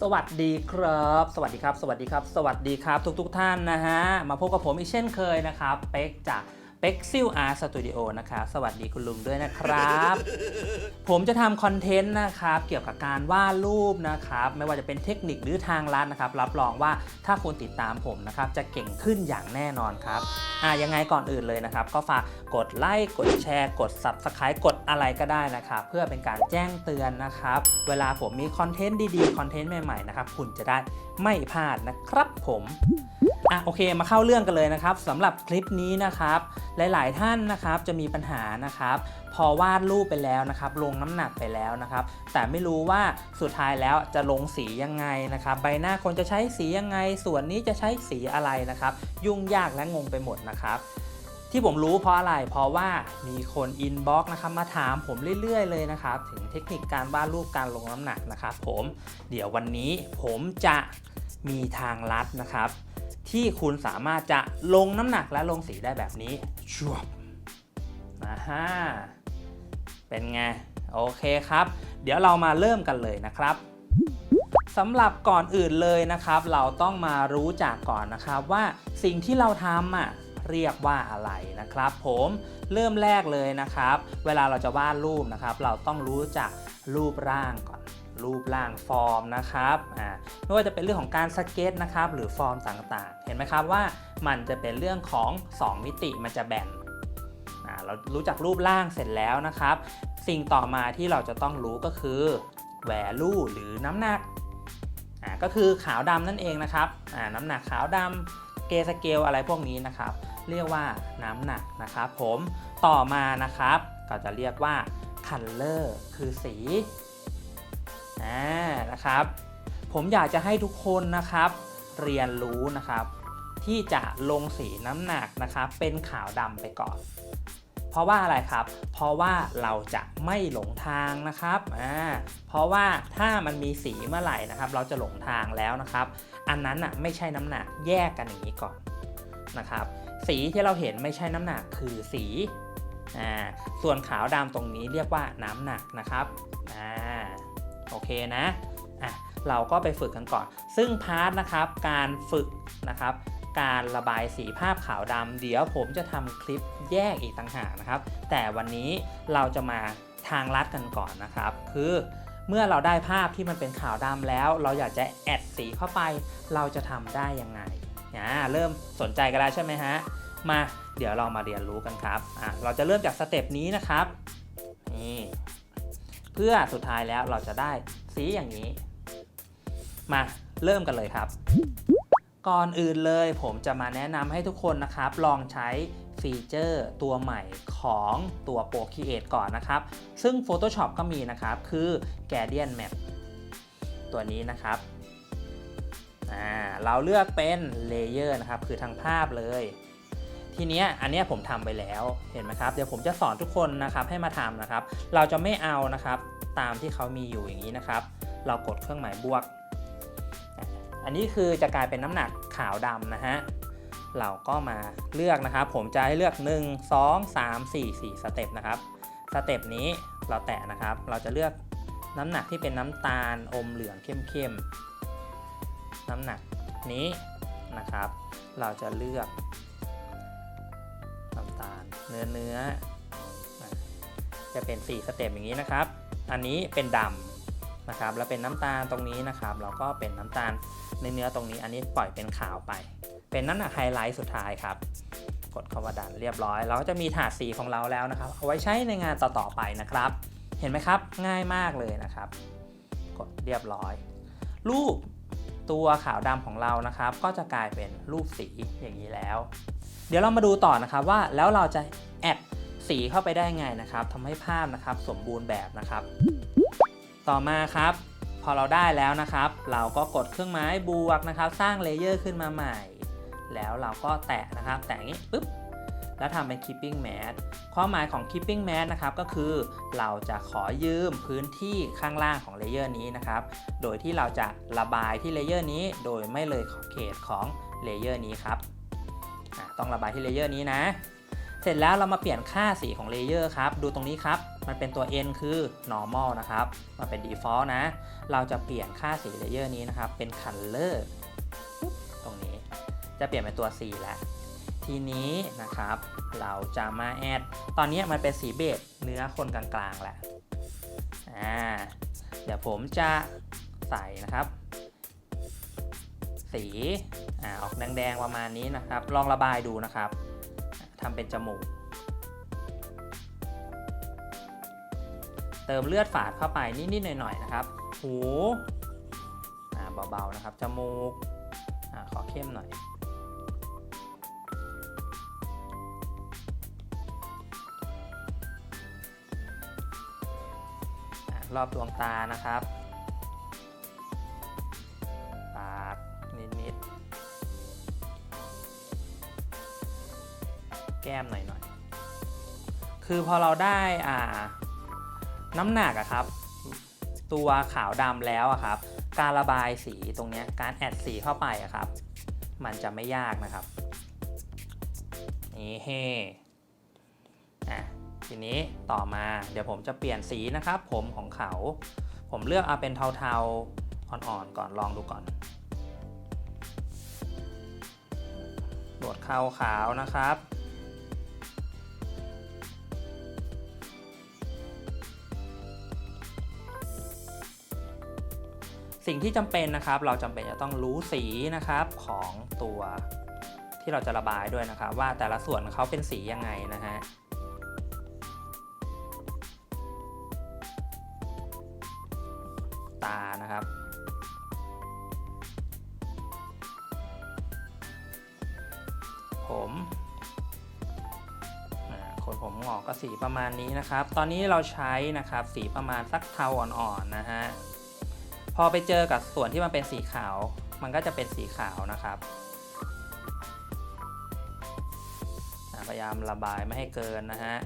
สวัสดีครับ สวัสดีครับ สวัสดีครับ สวัสดีครับ ทุกทุกท่านนะฮะ มาพบกับผมอีกเช่นเคยนะครับ เป๊กจาก เป็กซิลอาร์สตูดิโอนะครับสวัสดีคุณลุงด้วยนะครับ ผมจะทำคอนเทนต์นะครับ เกี่ยวกับการวาดรูปนะครับ ไม่ว่าจะเป็นเทคนิคหรือทางลัดนะครับ รับรองว่าถ้าคุณติดตามผมนะครับ จะเก่งขึ้นอย่างแน่นอนครับอะยังไงก่อนอื่นเลยนะครับ ก็ฝากกดไลค์กดแชร์ กด Subscribe กดอะไรก็ได้นะครับ เพื่อเป็นการแจ้งเตือนนะครับ เวลาผมมีคอนเทนต์ดีๆคอนเทนต์ใหม่ๆนะครับคุณจะได้ไม่พลาดนะครับผม อะโอเคมาเข้าเรื่องกันเลยนะครับสำหรับคลิปนี้นะครับ หลาย ๆ ท่านนะครับจะมีปัญหานะครับ พอวาดรูปไปแล้วนะครับ ลงน้ำหนักไปแล้วนะครับ แต่ไม่รู้ว่าสุดท้ายแล้วจะลงสียังไงนะครับ ใบหน้าคนจะใช้สียังไง ส่วนนี้จะใช้สีอะไรนะครับ ยุ่งยากและงงไปหมดนะครับที่ผมรู้เพราะอะไร เพราะว่ามีคนอินบ็อกซ์นะครับมาถามผมเรื่อยๆเลยนะครับ ถึงเทคนิคการวาดรูปการลงน้ำหนักนะครับ ผม เดี๋ยววันนี้ผมจะมีทางลัดนะครับ ที่คุณสามารถจะลงน้ำหนักและลงสีได้แบบนี้ชวบนะฮะเป็นไง โอเคครับ เดี๋ยวเรามาเริ่มกันเลยนะครับสำหรับก่อนอื่นเลยนะครับ เราต้องมารู้จักก่อนนะครับว่าสิ่งที่เราทำอะเรียกว่าอะไรนะครับผมเริ่มแรกเลยนะครับ เวลาเราจะวาดรูปนะครับ เราต้องรู้จักรูปร่างก่อน รูปร่างฟอร์มนะครับอ่าไม่ว่าจะเป็นเรื่องของการสเก็ตนะครับหรือฟอร์มต่างๆ เห็นไหมครับว่ามันจะเป็นเรื่องของ 2 มิติมันจะแบ่งเรารู้จักรูปร่างเสร็จแล้วนะครับ สิ่งต่อมาที่เราจะต้องรู้ก็คือ value หรือน้ำหนักก็คือขาวดำนั่นเองนะครับน้ำหนักขาวดำเกสเกลอะไรพวกนี้นะครับ เรียกว่าน้ำหนักนะครับ ผมต่อมานะครับ ก็จะเรียกว่า color คือสี อ่านะครับ ผมอยากจะให้ทุกคนนะครับเรียนรู้นะครับ ที่จะลงสีน้ำหนักนะครับ เป็นขาวดำไปก่อน เพราะว่าอะไรครับ เพราะว่าเราจะไม่หลงทางนะครับอ่าเพราะว่าถ้ามันมีสีเมื่อไหร่นะครับ เราจะหลงทางแล้วนะครับ อันนั้นอะไม่ใช่น้ำหนักแยกกันอย่างนี้ก่อนนะครับ สีที่เราเห็นไม่ใช่น้ำหนักคือสีอ่าส่วนขาวดำตรงนี้เรียกว่าน้ำหนักนะครับอ่า นะอะเราก็ไปฝึกกันก่อน ซึ่งพาร์ทนะครับการฝึกนะครับการระบายสีภาพขาวดำเดี๋ยวผมจะทำคลิปแยกอีกต่างหากนะครับ แต่วันนี้เราจะมาทางลัดกันก่อนนะครับ คือเมื่อเราได้ภาพที่มันเป็นขาวดำแล้ว เราอยากจะแอดสีเข้าไป เราจะทำได้ยังไงอ่าเริ่มสนใจกันแล้วใช่ไหมฮะมาเดี๋ยวเรามาเรียนรู้กันครับอะเราจะเริ่มจากสเต็ปนี้นะครับนี่ เพื่อสุดท้ายแล้วเราจะได้สีอย่างนี้ มาเริ่มกันเลยครับ ก่อนอื่นเลยผมจะมาแนะนำให้ทุกคนนะครับ ลองใช้ฟีเจอร์ตัวใหม่ของตัว Procreate ก่อนนะครับ ซึ่ง Photoshop ก็มีนะครับ คือ Gradient Map ตัวนี้นะครับเราเลือกเป็น Layer นะครับ คือทางภาพเลย ทีเนี้ยอันเนี้ยผมทำไปแล้วเห็นไหมครับเดี๋ยวผมจะสอนทุกคนนะครับให้มาทำนะครับ เราจะไม่เอานะครับตามที่เขามีอยู่อย่างนี้นะครับ เรากดเครื่องหมายบวก อันนี้คือจะกลายเป็นน้ำหนักขาวดำนะฮะเราก็มาเลือกนะครับ ผมจะให้เลือก 1 2 3 4 4สเต็ปนะครับสเต็ปนี้เราแตะนะครับ เราจะเลือกน้ำหนักที่เป็นน้ำตาลอมเหลืองเข้มๆน้ำหนักนี้นะครับ เราจะเลือก เนื้อเนื้อจะเป็น 4 สเต็ปอย่างนี้นะครับ อันนี้เป็นดำนะครับ แล้วเป็นน้ำตาลตรงนี้นะครับ แล้วก็เป็นน้ำตาลในเนื้อตรงนี้ อันนี้ปล่อยเป็นขาวไป เป็นน้ำหนักไฮไลท์สุดท้ายครับ กดคำว่าดันเรียบร้อย เราก็จะมีถาดสีของเราแล้วนะครับ เอาไว้ใช้ในงานต่อๆไปนะครับ เห็นไหมครับ ง่ายมากเลยนะครับ กดเรียบร้อย รูปตัวขาวดำของเรานะครับ ก็จะกลายเป็นรูปสีอย่างนี้แล้ว เดี๋ยวเรามาดูต่อนะครับว่าแล้วเราจะแอดสีเข้าไปได้ไงนะครับทำให้ภาพนะครับสมบูรณ์แบบนะครับ ต่อมาครับ พอเราได้แล้วนะครับ เราก็กดเครื่องหมายบวกนะครับ สร้างเลเยอร์ขึ้นมาใหม่ แล้วเราก็แตะนะครับ แตะนี้ปุ๊บแล้วทำเป็น keeping mask ความหมายของ keeping mask นะครับก็คือเราจะขอยืมพื้นที่ข้างล่างของเลเยอร์นี้นะครับ โดยที่เราจะระบายที่เลเยอร์นี้ โดยไม่เลยขอบเขตของเลเยอร์นี้ครับ ต้องระบายที่เลเยอร์นี้นะ เสร็จแล้วเรามาเปลี่ยนค่าสีของเลเยอร์ครับ ดูตรงนี้ครับ มันเป็นตัว n คือ normal นะครับ มันเป็น default นะ เราจะเปลี่ยนค่าสีเลเยอร์นี้นะครับ เป็น color ตรงนี้ จะเปลี่ยนเป็นตัว C แล้ว ทีนี้นะครับ เราจะมาแอด ตอนนี้มันเป็นสีเบจเนื้อคนกลางๆแหละอ่า เดี๋ยวผมจะใส่นะครับ สีอ่าออกแดงๆประมาณนี้นะครับ ลองระบายดูนะครับทำเป็นจมูก เติมเลือดฝาดเข้าไปนิดๆหน่อยๆนะครับ หูอ่าเบาๆนะครับ จมูกอ่าขอเข้มหน่อยอรอบดวงตานะครับ แก้มหน่อยๆคือพอเราได้อ่าน้ำหนักอะครับ ตัวขาวดำแล้วอะครับ การระบายสีตรงนี้การแอดสีเข้าไปอะครับ มันจะไม่ยากนะครับนี่เฮอะทีนี้ต่อมาเดี๋ยวผมจะเปลี่ยนสีนะครับ ผมของเขา ผมเลือกเอาเป็นเทาๆอ่อนๆก่อนลองดูก่อนโดดเข้าขาวนะครับ สิ่งที่จำเป็นนะครับ เราจำเป็นจะต้องรู้สีนะครับของตัวที่เราจะระบายด้วยนะครับ ว่าแต่ละส่วนเขาเป็นสียังไงนะฮะตานะครับผมคนผมงอกก็สีประมาณนี้นะครับ ตอนนี้เราใช้นะครับสีประมาณสักเทาอ่อนๆนะฮะ พอไปเจอกับส่วนที่มันเป็นสีขาว มันก็จะเป็นสีขาวนะครับพยายามระบายไม่ให้เกินนะฮะ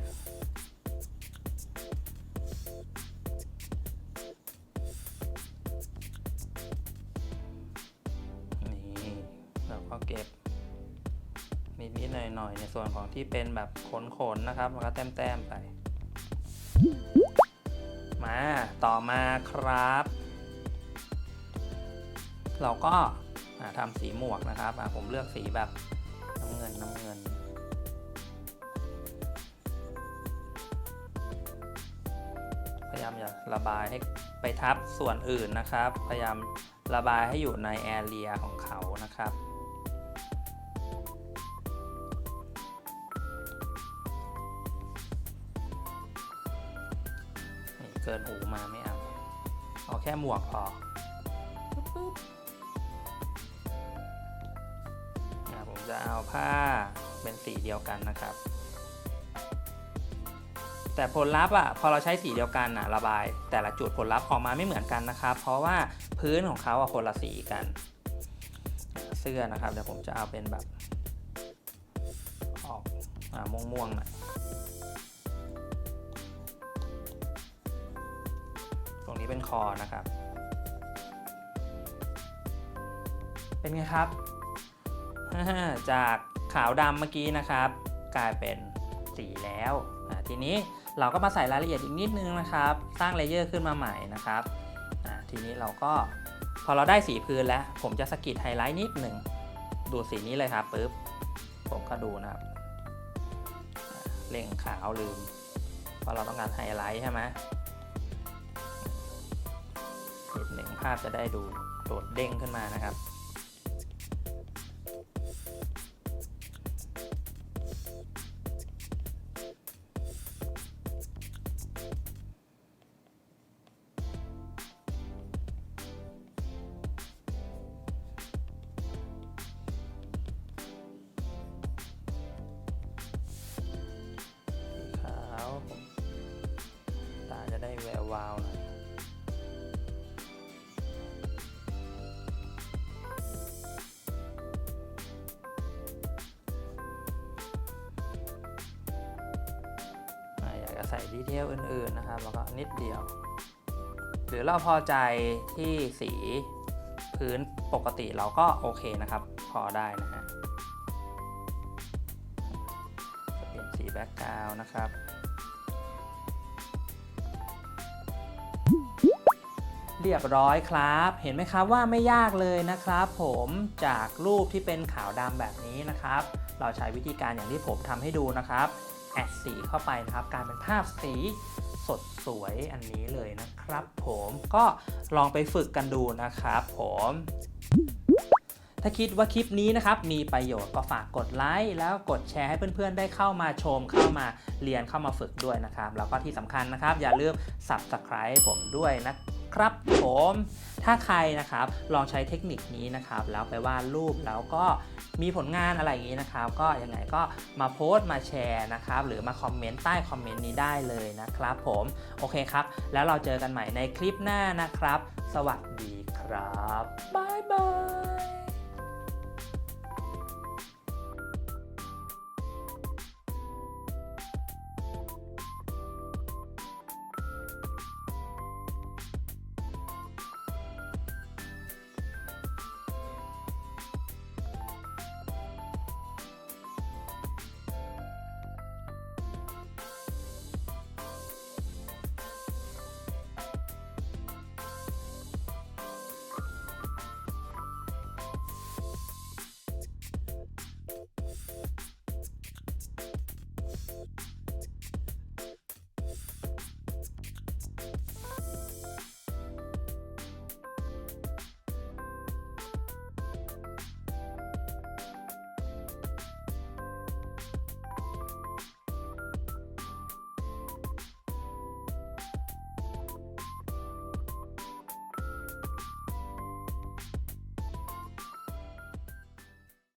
นี่เราก็เก็บนิดๆหน่อยๆในส่วนของที่เป็นแบบขนๆนะครับมันก็แต้มๆไป มาต่อมาครับ เราก็อ่าทำสีหมวกนะครับผมเลือกสีแบบน้ำเงินน้ำเงิน พยายามอย่าระบายให้ไปทับส่วนอื่นนะครับ พยายามระบายให้อยู่ในแอเรียของเขานะครับเกินหูมาไม่เอา เอาแค่หมวกพอ จะเอาผ้าเป็นสีเดียวกันนะครับ แต่ผลลัพธ์อะพอเราใช้สีเดียวกันอะระบาย แต่ละจุดผลลัพธ์ออกมาไม่เหมือนกันนะครับ เพราะว่าพื้นของเขาอะคนละสีกัน เสื้อนะครับเดี๋ยวผมจะเอาเป็นแบบออกอม่วงๆหน่อยตรงนี้เป็นคอนะครับ เป็นไงครับ จากขาวดำเมื่อกี้นะครับ กลายเป็นสีแล้วทีนี้เราก็มาใส่รายละเอียดอีกนิดนึงนะครับ สร้างเลเยอร์ขึ้นมาใหม่นะครับทีนี้เราก็พอเราได้สีพื้นแล้ว ผมจะสกิดไฮไลท์นิดหนึ่งดูสีนี้เลยครับปึ๊บผมก็ดูนะครับเล่งขาวลืมเพราะเราต้องการไฮไลท์ใช่ไหมนิดหนึ่งภาพจะได้ดูโดดเด้งขึ้นมานะครับ ดีเทลอื่นๆนะครับ แล้วก็นิดเดียว หรือเราพอใจที่สีพื้นปกติเราก็โอเคนะครับ พอได้นะฮะเปลี่ยนสีแบ็กกราวน์นะครับเรียบร้อยครับ เห็นไหมครับว่าไม่ยากเลยนะครับผมจากรูปที่เป็นขาวดำแบบนี้นะครับ เราใช้วิธีการอย่างที่ผมทำให้ดูนะครับ แอดสีเข้าไปนะครับกลารเป็นภาพสีสดสวยอันนี้เลยนะครับผมก็ลองไปฝึกกันดูนะครับผมถ้าคิดว่าคลิปนี้นะครับมีประโยชน์ก็ฝากกดไลค์แล้วกดแชร์ให้เพื่อนๆ ได้เข้ามาชมเข้ามาเรียนเข้ามาฝึกด้วยนะครับ แล้วก็ที่สำคัญนะครับ อย่าลืม subscribe ผมด้วยนะ ครับผมถ้าใครนะครับลองใช้เทคนิคนี้นะครับแล้วไปวาดรูปแล้วก็มีผลงานอะไรอย่างนี้นะครับ ก็ยังไงก็มาโพสต์มาแชร์นะครับ หรือมาคอมเมนต์ใต้คอมเมนต์นี้ได้เลยนะครับผมโอเคครับ แล้วเราเจอกันใหม่ในคลิปหน้านะครับ สวัสดีครับบ๊ายบาย